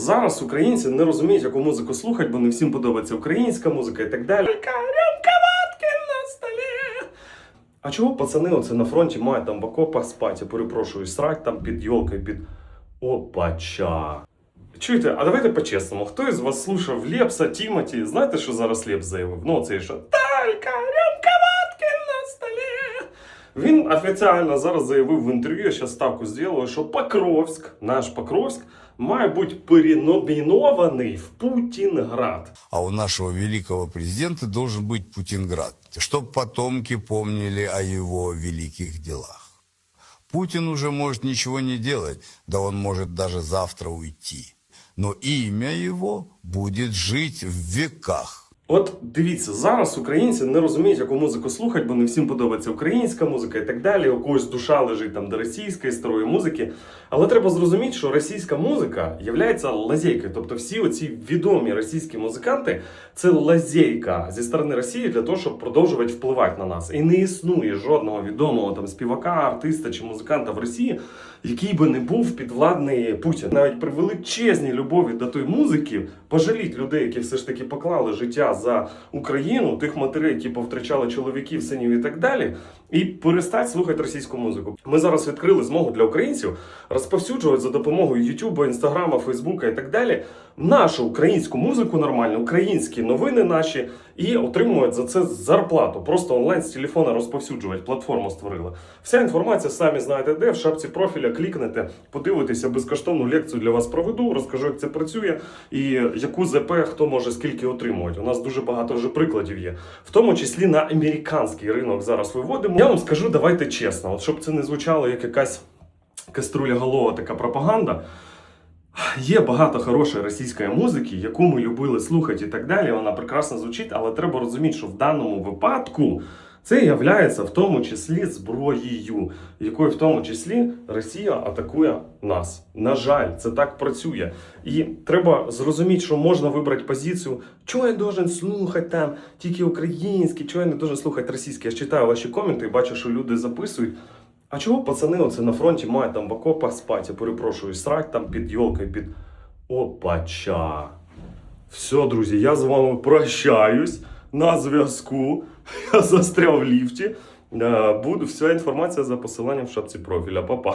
Зараз українці не розуміють, яку музику слухати, бо не всім подобається українська музика і так далі. Рюмка водки на столі. А чого пацани оце на фронті мають там в окопах спати, я перепрошую, срать там під йолкою, під опача. Чуєте, а давайте по-чесному, хто із вас слушав Лепса, Тімоті? Знаєте, що зараз Лепс заявив? Ну, це що? Талька, Він офіційно зараз заявив в інтерв'ю, я зараз ставку зробив, що Покровськ, наш Покровськ, має бути переномінований в Путінград. А у нашего великого президента должен быть Путинград, чтобы потомки помнили о его великих делах. Путин уже может ничего не делать, да он может даже завтра уйти. Но имя его будет жить в веках. От дивіться, зараз українці не розуміють, яку музику слухати, бо не всім подобається українська музика і так далі. У когось душа лежить там до російської старої музики. Але треба зрозуміти, що російська музика є лазейкою. Тобто всі оці відомі російські музиканти це лазейка зі сторони Росії для того, щоб продовжувати впливати на нас. І не існує жодного відомого там співака, артиста чи музиканта в Росії, який би не був підвладний Путін. Навіть при величезній любові до тої музики пожаліть людей, які все ж таки поклали життя за Україну, тих матерей, які повтрачали чоловіків, синів і так далі, і перестать слухати російську музику. Ми зараз відкрили змогу для українців розповсюджувати за допомогою Ютуба, Інстаграма, Фейсбука і так далі нашу українську музику нормально, українські новини наші і отримують за це зарплату. Просто онлайн з телефона розповсюджувати. Платформу створили. Вся інформація самі знаєте, де в шапці профіля клікнете, подивитеся безкоштовну лекцію для вас проведу, розкажу, як це працює і яку ЗП хто може скільки отримувати. У нас дуже багато вже прикладів є, в тому числі на американський ринок зараз виводимо. Я вам скажу, давайте чесно, от щоб це не звучало як якась каструля голова така пропаганда. Є багато хорошої російської музики, яку ми любили слухати і так далі. Вона прекрасно звучить, але треба розуміти, що в даному випадку це є в тому числі зброєю, якою в тому числі Росія атакує нас. На жаль, це так працює. І треба зрозуміти, що можна вибрати позицію, чого я должен слухати там тільки українське, чого я не должен слухати російське. Я читаю ваші коменти бачу, що люди записують. А чого пацани оце на фронті мають там в окопах спати, я перепрошую, срать там під йолкою, під опача. Все, друзі, я з вами прощаюсь на зв'язку. Я застряв в ліфті. Е, Буду вся інформація за посиланням в шапці профіля. Па-па.